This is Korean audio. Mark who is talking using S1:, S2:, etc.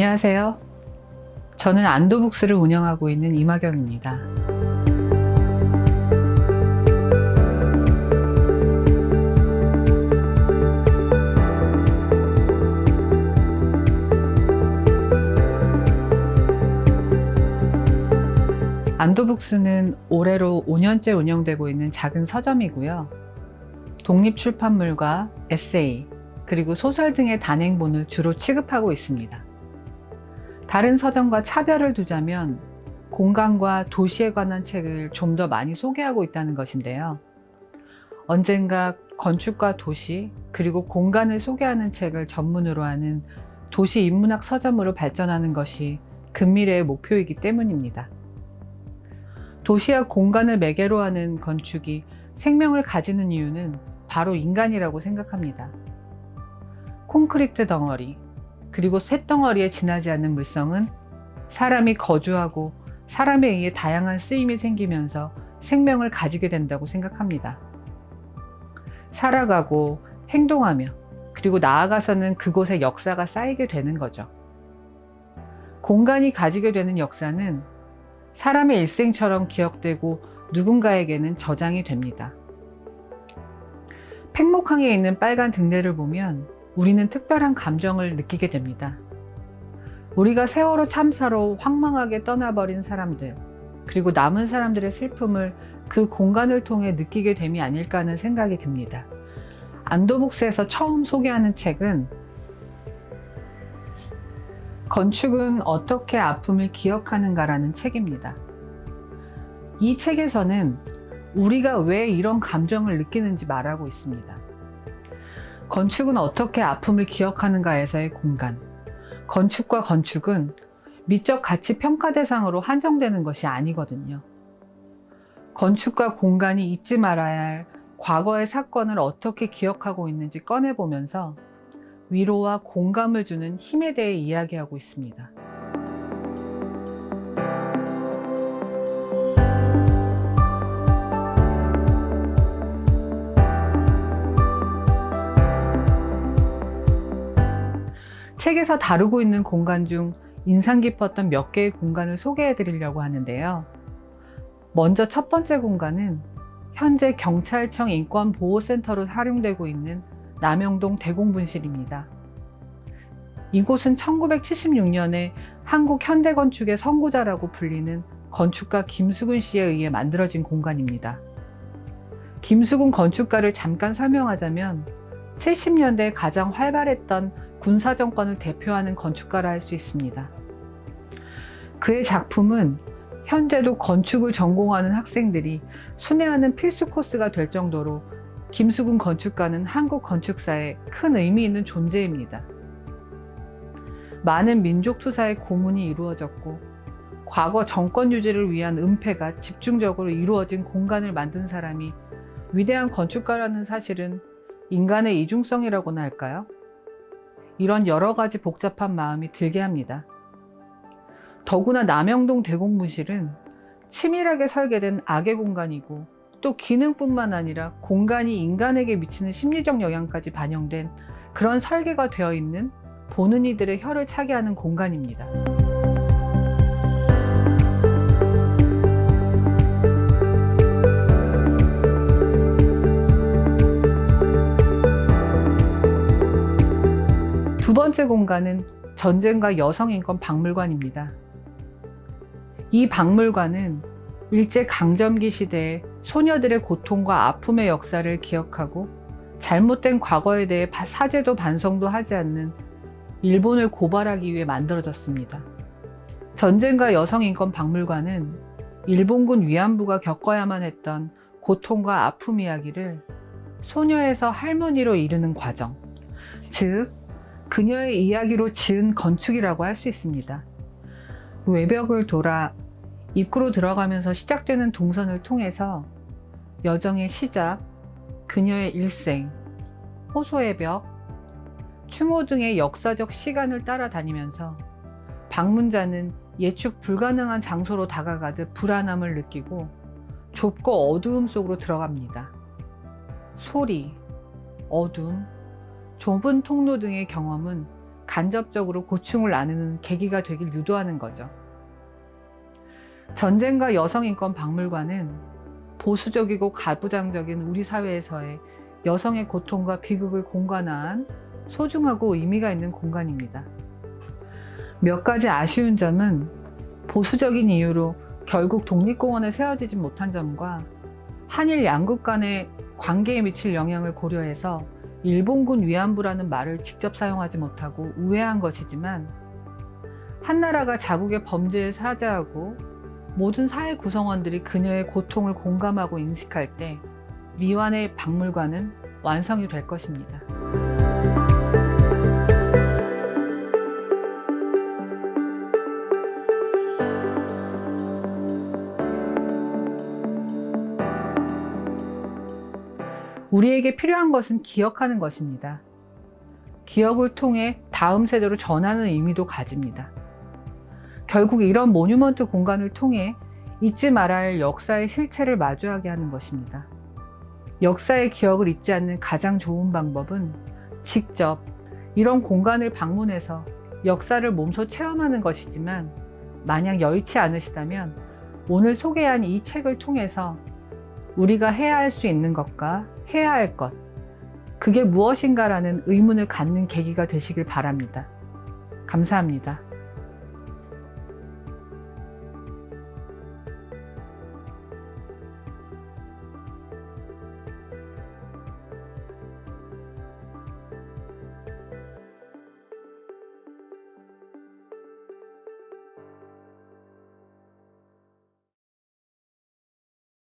S1: 안녕하세요. 저는 안도북스를 운영하고 있는 이마경입니다. 안도북스는 올해로 5년째 운영되고 있는 작은 서점이고요. 독립출판물과 에세이, 그리고 소설 등의 단행본을 주로 취급하고 있습니다. 다른 서점과 차별을 두자면 공간과 도시에 관한 책을 좀 더 많이 소개하고 있다는 것인데요. 언젠가 건축과 도시, 그리고 공간을 소개하는 책을 전문으로 하는 도시 인문학 서점으로 발전하는 것이 근미래의 목표이기 때문입니다. 도시와 공간을 매개로 하는 건축이 생명을 가지는 이유는 바로 인간이라고 생각합니다. 콘크리트 덩어리, 그리고 쇳덩어리에 지나지 않는 물성은 사람이 거주하고 사람에 의해 다양한 쓰임이 생기면서 생명을 가지게 된다고 생각합니다. 살아가고 행동하며 그리고 나아가서는 그곳에 역사가 쌓이게 되는 거죠. 공간이 가지게 되는 역사는 사람의 일생처럼 기억되고 누군가에게는 저장이 됩니다. 팽목항에 있는 빨간 등대를 보면 우리는 특별한 감정을 느끼게 됩니다. 우리가 세월호 참사로 황망하게 떠나버린 사람들, 그리고 남은 사람들의 슬픔을 그 공간을 통해 느끼게 됨이 아닐까 하는 생각이 듭니다. 안도북스에서 처음 소개하는 책은 건축은 어떻게 아픔을 기억하는가라는 책입니다. 이 책에서는 우리가 왜 이런 감정을 느끼는지 말하고 있습니다. 건축은 어떻게 아픔을 기억하는가에서의 공간. 건축과 건축은 미적 가치 평가 대상으로 한정되는 것이 아니거든요. 건축과 공간이 잊지 말아야 할 과거의 사건을 어떻게 기억하고 있는지 꺼내보면서 위로와 공감을 주는 힘에 대해 이야기하고 있습니다. 책에서 다루고 있는 공간 중 인상 깊었던 몇 개의 공간을 소개해 드리려고 하는데요. 먼저 첫 번째 공간은 현재 경찰청 인권보호센터로 활용되고 있는 남영동 대공분실입니다. 이곳은 1976년에 한국 현대건축의 선구자라고 불리는 건축가 김수근 씨에 의해 만들어진 공간입니다. 김수근 건축가를 잠깐 설명하자면 70년대 가장 활발했던 군사정권을 대표하는 건축가라 할 수 있습니다. 그의 작품은 현재도 건축을 전공하는 학생들이 순회하는 필수 코스가 될 정도로 김수근 건축가는 한국 건축사에 큰 의미 있는 존재입니다. 많은 민족 투사의 고문이 이루어졌고 과거 정권 유지를 위한 은폐가 집중적으로 이루어진 공간을 만든 사람이 위대한 건축가라는 사실은 인간의 이중성이라고나 할까요? 이런 여러 가지 복잡한 마음이 들게 합니다. 더구나 남영동 대공분실은 치밀하게 설계된 악의 공간이고 또 기능뿐만 아니라 공간이 인간에게 미치는 심리적 영향까지 반영된 그런 설계가 되어 있는 보는 이들의 혀를 차게 하는 공간입니다. 번째 공간은 전쟁과 여성인권 박물관입니다. 이 박물관은 일제 강점기 시대의 소녀들의 고통과 아픔의 역사를 기억하고 잘못된 과거에 대해 사죄도 반성도 하지 않는 일본을 고발하기 위해 만들어졌습니다. 전쟁과 여성인권 박물관은 일본군 위안부가 겪어야만 했던 고통과 아픔 이야기를 소녀에서 할머니로 이르는 과정, 즉, 그녀의 이야기로 지은 건축이라고 할 수 있습니다. 외벽을 돌아 입구로 들어가면서 시작되는 동선을 통해서 여정의 시작, 그녀의 일생, 호소의 벽, 추모 등의 역사적 시간을 따라다니면서 방문자는 예측 불가능한 장소로 다가가듯 불안함을 느끼고 좁고 어두움 속으로 들어갑니다. 소리, 어둠, 좁은 통로 등의 경험은 간접적으로 고충을 나누는 계기가 되길 유도하는 거죠. 전쟁과 여성인권 박물관은 보수적이고 가부장적인 우리 사회에서의 여성의 고통과 비극을 공간화한 소중하고 의미가 있는 공간입니다. 몇 가지 아쉬운 점은 보수적인 이유로 결국 독립공원에 세워지지 못한 점과 한일 양국 간의 관계에 미칠 영향을 고려해서 일본군 위안부라는 말을 직접 사용하지 못하고 우회한 것이지만 한 나라가 자국의 범죄에 사죄하고 모든 사회 구성원들이 그녀의 고통을 공감하고 인식할 때 미완의 박물관은 완성이 될 것입니다. 우리에게 필요한 것은 기억하는 것입니다. 기억을 통해 다음 세대로 전하는 의미도 가집니다. 결국 이런 모뉴먼트 공간을 통해 잊지 말아야 할 역사의 실체를 마주하게 하는 것입니다. 역사의 기억을 잊지 않는 가장 좋은 방법은 직접 이런 공간을 방문해서 역사를 몸소 체험하는 것이지만 만약 여의치 않으시다면 오늘 소개한 이 책을 통해서 우리가 해야 할 수 있는 것과 해야 할 것, 그게 무엇인가라는 의문을 갖는 계기가 되시길 바랍니다. 감사합니다.